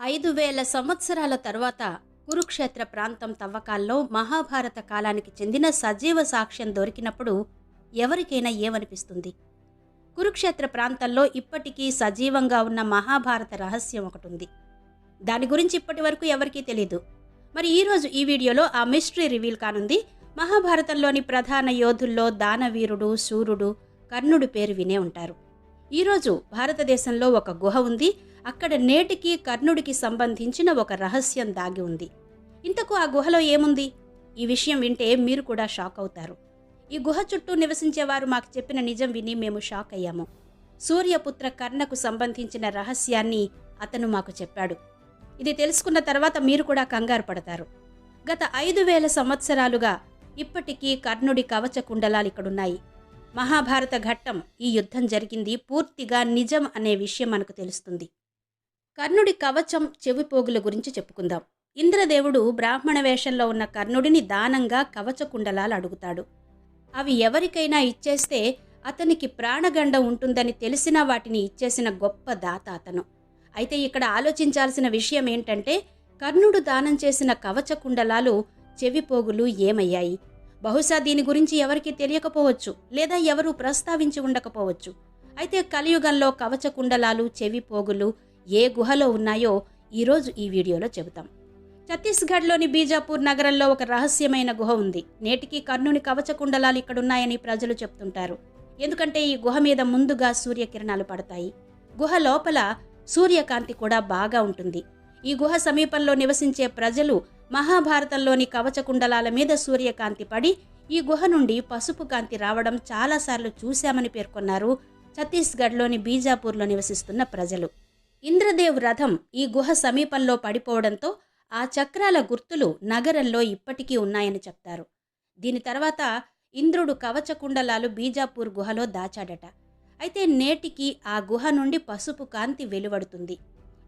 ఐదు వేల సంవత్సరాల తర్వాత కురుక్షేత్ర ప్రాంతం తవ్వకాల్లో మహాభారత కాలానికి చెందిన సజీవ సాక్ష్యం దొరికినప్పుడు ఎవరికైనా ఏమనిపిస్తుంది? కురుక్షేత్ర ప్రాంతంలో ఇప్పటికీ సజీవంగా ఉన్న మహాభారత రహస్యం ఒకటి ఉంది దాని గురించి ఇప్పటి వరకు ఎవరికీ తెలియదు మరి ఈరోజు ఈ వీడియోలో ఆ మిస్టరీ రివీల్ కానుంది. మహాభారతంలోని ప్రధాన యోధుల్లో దానవీరుడు శూరుడు కర్ణుడు పేరు వినే ఉంటారు. ఈరోజు భారతదేశంలో ఒక గుహ ఉంది. అక్కడ నేటికి కర్ణుడికి సంబంధించిన ఒక రహస్యం దాగి ఉంది. ఇంతకు ఆ గుహలో ఏముంది? ఈ విషయం వింటే మీరు కూడా షాక్ అవుతారు. ఈ గుహ చుట్టూ నివసించేవారు మాకు చెప్పిన నిజం విని మేము షాక్ అయ్యాము. సూర్యపుత్ర కర్ణకు సంబంధించిన రహస్యాన్ని అతను మాకు చెప్పాడు. ఇది తెలుసుకున్న తర్వాత మీరు కూడా కంగారు పడతారు. గత ఐదు వేల సంవత్సరాలుగా ఇప్పటికీ కర్ణుడి కవచ కుండలాలు ఇక్కడున్నాయి. మహాభారత ఘట్టం ఈ యుద్ధం జరిగింది పూర్తిగా నిజం అనే విషయం మనకు తెలుస్తుంది. కర్ణుడి కవచం చెవిపోగుల గురించి చెప్పుకుందాం. ఇంద్రదేవుడు బ్రాహ్మణ వేషంలో ఉన్న కర్ణుడిని దానంగా కవచ కుండలాలు అడుగుతాడు. అవి ఎవరికైనా ఇచ్చేస్తే అతనికి ప్రాణగండం ఉంటుందని తెలిసినా వాటిని ఇచ్చేసిన గొప్ప దాత అతను. అయితే ఇక్కడ ఆలోచించాల్సిన విషయం ఏంటంటే కర్ణుడు దానం చేసిన కవచ కుండలాలు చెవిపోగులు ఏమయ్యాయి? బహుశా దీని గురించి ఎవరికీ తెలియకపోవచ్చు లేదా ఎవరూ ప్రస్తావించి ఉండకపోవచ్చు. అయితే కలియుగంలో కవచ కుండలాలు చెవి పోగులు ఏ గుహలో ఉన్నాయో ఈరోజు ఈ వీడియోలో చెబుతాం. ఛత్తీస్గఢ్లోని బీజాపూర్ నగరంలో ఒక రహస్యమైన గుహ ఉంది. నేటికి కర్ణుని కవచ కుండలాలు ఇక్కడున్నాయని ప్రజలు చెప్తుంటారు. ఎందుకంటే ఈ గుహ మీద ముందుగా సూర్యకిరణాలు పడతాయి. గుహ లోపల సూర్యకాంతి కూడా బాగా ఉంటుంది. ఈ గుహ సమీపంలో నివసించే ప్రజలు మహాభారతంలోని కవచ కుండలాల మీద సూర్యకాంతి పడి ఈ గుహ నుండి పసుపు కాంతి రావడం చాలాసార్లు చూశామని పేర్కొన్నారు ఛత్తీస్గఢ్లోని బీజాపూర్లో నివసిస్తున్న ప్రజలు. ఇంద్రదేవ్ రథం ఈ గుహ సమీపంలో పడిపోవడంతో ఆ చక్రాల గుర్తులు నగరంలో ఇప్పటికీ ఉన్నాయని చెప్తారు. దీని తర్వాత ఇంద్రుడు కవచ కుండలాలు బీజాపూర్ గుహలో దాచాడట. అయితే నేటికి ఆ గుహ నుండి పసుపు కాంతి వెలువడుతుంది.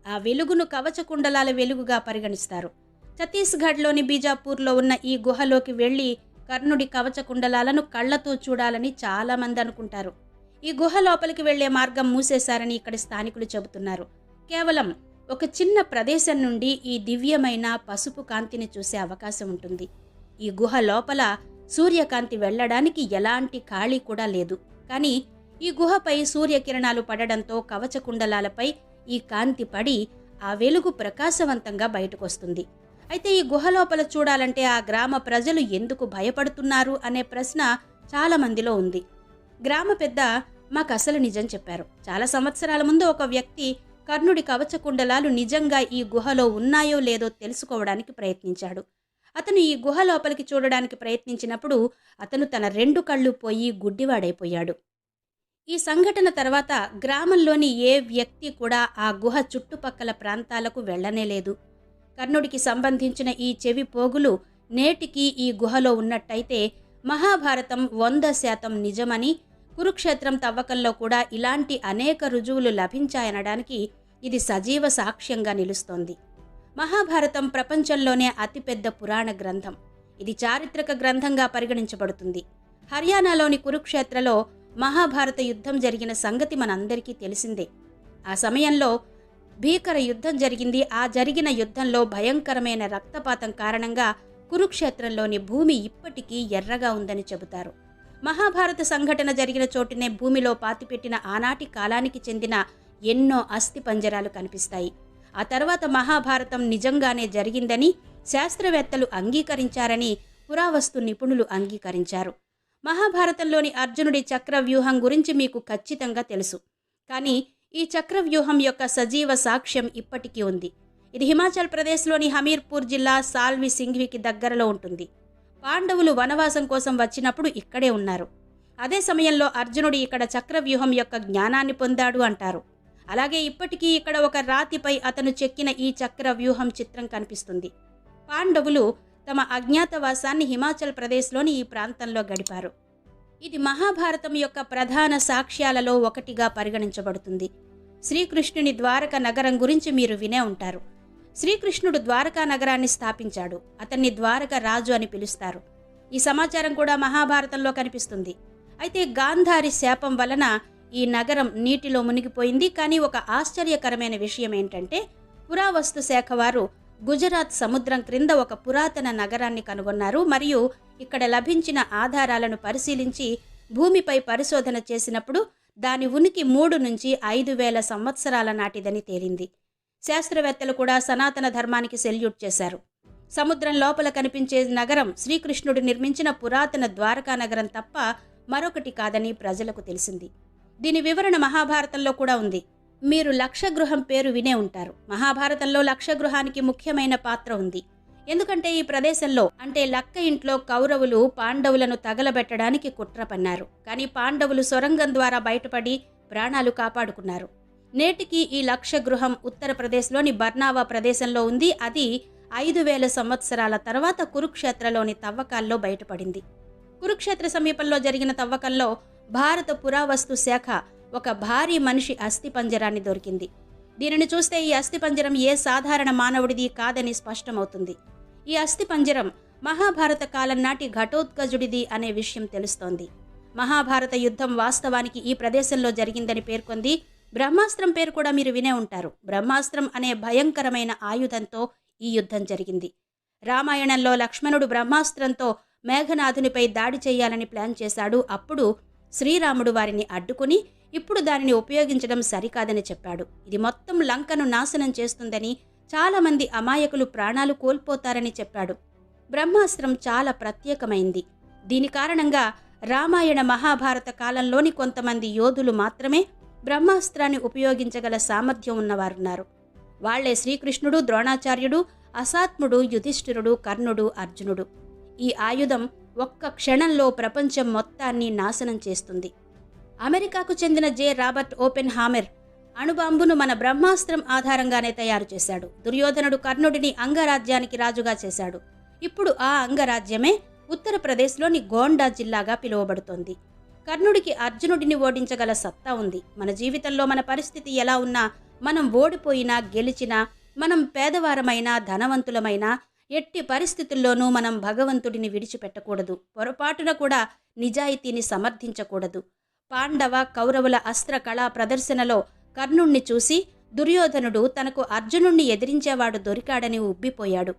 ఆ వెలుగును కవచ కుండలాల వెలుగుగా పరిగణిస్తారు. ఛత్తీస్గఢ్లోని బీజాపూర్లో ఉన్న ఈ గుహలోకి వెళ్ళి కర్ణుడి కవచ కుండలాలను కళ్ళతో చూడాలని చాలామంది అనుకుంటారు. ఈ గుహ లోపలికి వెళ్ళే మార్గం మూసేశారని ఇక్కడి స్థానికులు చెబుతున్నారు. కేవలం ఒక చిన్న ప్రదేశం నుండి ఈ దివ్యమైన పసుపు కాంతిని చూసే అవకాశం ఉంటుంది. ఈ గుహ లోపల సూర్యకాంతి వెళ్ళడానికి ఎలాంటి ఖాళీ కూడా లేదు. కానీ ఈ గుహపై సూర్యకిరణాలు పడడంతో కవచ కుండలాలపై ఈ కాంతి పడి ఆ వెలుగు ప్రకాశవంతంగా బయటకొస్తుంది. అయితే ఈ గుహ లోపల చూడాలంటే ఆ గ్రామ ప్రజలు ఎందుకు భయపడుతున్నారు అనే ప్రశ్న చాలా మందిలో ఉంది. గ్రామ పెద్ద మాకు అసలు నిజం చెప్పారు. చాలా సంవత్సరాల ముందు ఒక వ్యక్తి కర్ణుడి కవచ కుండలాలు నిజంగా ఈ గుహలో ఉన్నాయో లేదో తెలుసుకోవడానికి ప్రయత్నించాడు. అతను ఈ గుహ లోపలికి చూడడానికి ప్రయత్నించినప్పుడు అతను తన రెండు కళ్ళు పోయి గుడ్డివాడైపోయాడు. ఈ సంఘటన తర్వాత గ్రామంలోని ఏ వ్యక్తి కూడా ఆ గుహ చుట్టుపక్కల ప్రాంతాలకు వెళ్ళనే లేదు. కర్ణుడికి సంబంధించిన ఈ చెవి పోగులు నేటికి ఈ గుహలో ఉన్నట్టయితే మహాభారతం వంద శాతం నిజమని కురుక్షేత్రం తవ్వకంలో కూడా ఇలాంటి అనేక రుజువులు లభించాయనడానికి ఇది సజీవ సాక్ష్యంగా నిలుస్తోంది. మహాభారతం ప్రపంచంలోనే అతిపెద్ద పురాణ గ్రంథం. ఇది చారిత్రక గ్రంథంగా పరిగణించబడుతుంది. హర్యానాలోని కురుక్షేత్రలో మహాభారత యుద్ధం జరిగిన సంగతి మనందరికీ తెలిసిందే. ఆ సమయంలో భీకర యుద్ధం జరిగింది. ఆ జరిగిన యుద్ధంలో భయంకరమైన రక్తపాతం కారణంగా కురుక్షేత్రంలోని భూమి ఇప్పటికీ ఎర్రగా ఉందని చెబుతారు. మహాభారత సంఘటన జరిగిన చోటునే భూమిలో పాతిపెట్టిన ఆనాటి కాలానికి చెందిన ఎన్నో అస్థి పంజరాలు కనిపిస్తాయి. ఆ తర్వాత మహాభారతం నిజంగానే జరిగిందని శాస్త్రవేత్తలు అంగీకరించారని పురావస్తు నిపుణులు అంగీకరించారు. మహాభారతంలోని అర్జునుడి చక్రవ్యూహం గురించి మీకు ఖచ్చితంగా తెలుసు. కానీ ఈ చక్రవ్యూహం యొక్క సజీవ సాక్ష్యం ఇప్పటికీ ఉంది. ఇది హిమాచల్ ప్రదేశ్లోని హమీర్పూర్ జిల్లా సాల్వి సింఘ్వికి దగ్గరలో ఉంటుంది. పాండవులు వనవాసం కోసం వచ్చినప్పుడు ఇక్కడే ఉన్నారు. అదే సమయంలో అర్జునుడు ఇక్కడ చక్రవ్యూహం యొక్క జ్ఞానాన్ని పొందాడు అంటారు. అలాగే ఇప్పటికీ ఇక్కడ ఒక రాతిపై అతను చెక్కిన ఈ చక్రవ్యూహం చిత్రం కనిపిస్తుంది. పాండవులు తమ అజ్ఞాతవాసాన్ని హిమాచల్ ప్రదేశ్లోని ఈ ప్రాంతంలో గడిపారు. ఇది మహాభారతం యొక్క ప్రధాన సాక్ష్యాలలో ఒకటిగా పరిగణించబడుతుంది. శ్రీకృష్ణుని ద్వారక నగరం గురించి మీరు వినే ఉంటారు. శ్రీకృష్ణుడు ద్వారకా నగరాన్ని స్థాపించాడు. అతన్ని ద్వారక రాజు అని పిలుస్తారు. ఈ సమాచారం కూడా మహాభారతంలో కనిపిస్తుంది. అయితే గాంధారి శాపం వలన ఈ నగరం నీటిలో మునిగిపోయింది. కానీ ఒక ఆశ్చర్యకరమైన విషయం ఏంటంటే పురావస్తు శాఖ వారు గుజరాత్ సముద్రం క్రింద ఒక పురాతన నగరాన్ని కనుగొన్నారు. మరియు ఇక్కడ లభించిన ఆధారాలను పరిశీలించి భూమిపై పరిశోధన చేసినప్పుడు దాని ఉనికి మూడు నుంచి ఐదు వేల సంవత్సరాల నాటిదని తేలింది. శాస్త్రవేత్తలు కూడా సనాతన ధర్మానికి సెల్యూట్ చేశారు. సముద్రం లోపల కనిపించే నగరం శ్రీకృష్ణుడు నిర్మించిన పురాతన ద్వారకా నగరం తప్ప మరొకటి కాదని ప్రజలకు తెలిసింది. దీని వివరణ మహాభారతంలో కూడా ఉంది. మీరు లక్షగృహం పేరు వినే ఉంటారు. మహాభారతంలో లక్షగృహానికి ముఖ్యమైన పాత్ర ఉంది. ఎందుకంటే ఈ ప్రదేశంలో అంటే లక్క ఇంట్లో కౌరవులు పాండవులను తగలబెట్టడానికి కుట్ర పన్నారు. కానీ పాండవులు సొరంగం ద్వారా బయటపడి ప్రాణాలు కాపాడుకున్నారు. నేటికి ఈ లక్ష గృహం ఉత్తరప్రదేశ్లోని బర్నావా ప్రదేశంలో ఉంది. అది ఐదు వేల సంవత్సరాల తర్వాత కురుక్షేత్రలోని తవ్వకాల్లో బయటపడింది. కురుక్షేత్ర సమీపంలో జరిగిన తవ్వకంలో భారత పురావస్తు శాఖ ఒక భారీ మనిషి అస్థిపంజరాన్ని దొరికింది. దీనిని చూస్తే ఈ అస్థిపంజరం ఏ సాధారణ మానవుడిది కాదని స్పష్టమవుతుంది. ఈ అస్థిపంజరం మహాభారత కాలం నాటి ఘటోత్కజుడిది అనే విషయం తెలుస్తోంది. మహాభారత యుద్ధం వాస్తవానికి ఈ ప్రదేశంలో జరిగిందని పేర్కొంది. బ్రహ్మాస్త్రం పేరు కూడా మీరు వినే ఉంటారు. బ్రహ్మాస్త్రం అనే భయంకరమైన ఆయుధంతో ఈ యుద్ధం జరిగింది. రామాయణంలో లక్ష్మణుడు బ్రహ్మాస్త్రంతో మేఘనాథునిపై దాడి చేయాలని ప్లాన్ చేశాడు. అప్పుడు శ్రీరాముడు వారిని అడ్డుకుని ఇప్పుడు దానిని ఉపయోగించడం సరికాదని చెప్పాడు. ఇది మొత్తం లంకను నాశనం చేస్తుందని చాలామంది అమాయకులు ప్రాణాలు కోల్పోతారని చెప్పాడు. బ్రహ్మాస్త్రం చాలా ప్రత్యేకమైంది. దీని కారణంగా రామాయణ మహాభారత కాలంలోని కొంతమంది యోధులు మాత్రమే బ్రహ్మాస్త్రాన్ని ఉపయోగించగల సామర్థ్యం ఉన్నవారున్నారు. వాళ్ళే శ్రీకృష్ణుడు ద్రోణాచార్యుడు అసాత్ముడు యుధిష్ఠిరుడు కర్ణుడు అర్జునుడు. ఈ ఆయుధం ఒక్క క్షణంలో ప్రపంచం మొత్తాన్ని నాశనం చేస్తుంది. అమెరికాకు చెందిన జే. రాబర్ట్ ఓపెన్ హామెర్ అణుబాంబును మన బ్రహ్మాస్త్రం ఆధారంగానే తయారు చేశాడు. దుర్యోధనుడు కర్ణుడిని అంగరాజ్యానికి రాజుగా చేశాడు. ఇప్పుడు ఆ అంగరాజ్యమే ఉత్తరప్రదేశ్లోని గోండా జిల్లాగా పిలువబడుతోంది. కర్ణుడికి అర్జునుడిని ఓడించగల సత్తా ఉంది. మన జీవితంలో మన పరిస్థితి ఎలా ఉన్నా మనం ఓడిపోయినా గెలిచినా మనం పేదవారమైనా ధనవంతులమైనా ఎట్టి పరిస్థితుల్లోనూ మనం భగవంతుడిని విడిచిపెట్టకూడదు. పొరపాటున కూడా నిజాయితీని సమర్థించకూడదు. పాండవ కౌరవుల అస్త్ర కళా ప్రదర్శనలో కర్ణుణ్ణి చూసి దుర్యోధనుడు తనకు అర్జునుణ్ణి ఎదిరించేవాడు దొరికాడని ఉబ్బిపోయాడు.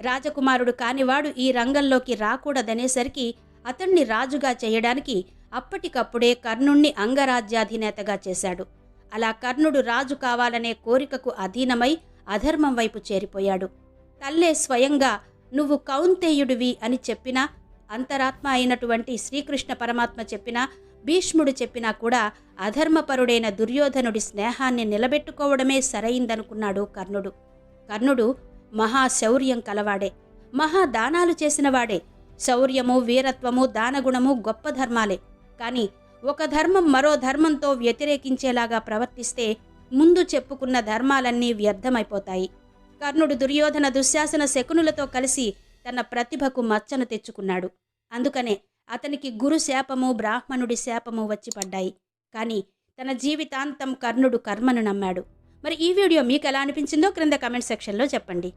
రాజకుమారుడు కానివాడు ఈ రంగంలోకి రాకూడదనేసరికి అతణ్ణి రాజుగా చేయడానికి అప్పటికప్పుడే కర్ణుణ్ణి అంగరాజ్యాధినేతగా చేశాడు. అలా కర్ణుడు రాజు కావాలనే కోరికకు అధీనమై అధర్మం వైపు చేరిపోయాడు. తల్లే స్వయంగా నువ్వు కౌంతేయుడివి అని చెప్పినా అంతరాత్మ అయినటువంటి శ్రీకృష్ణ పరమాత్మ చెప్పినా భీష్ముడు చెప్పినా కూడా అధర్మపరుడైన దుర్యోధనుడి స్నేహాన్ని నిలబెట్టుకోవడమే సరైందనుకున్నాడు కర్ణుడు. కర్ణుడు మహాశౌర్యం కలవాడే మహాదానాలు చేసినవాడే. శౌర్యము వీరత్వము దానగుణము గొప్ప ధర్మాలే. కానీ ఒక ధర్మం మరో ధర్మంతో వ్యతిరేకించేలాగా ప్రవర్తిస్తే ముందు చెప్పుకున్న ధర్మాలన్నీ వ్యర్థమైపోతాయి. కర్ణుడు దుర్యోధన దుశ్శాసన శకునులతో కలిసి తన ప్రతిభకు మచ్చను తెచ్చుకున్నాడు. అందుకనే అతనికి గురు శాపము బ్రాహ్మణుడి శాపము వచ్చి పడ్డాయి. కానీ తన జీవితాంతం కర్ణుడు కర్మను నమ్మాడు. మరి ఈ వీడియో మీకు ఎలా అనిపించిందో క్రింద కమెంట్ సెక్షన్లో చెప్పండి.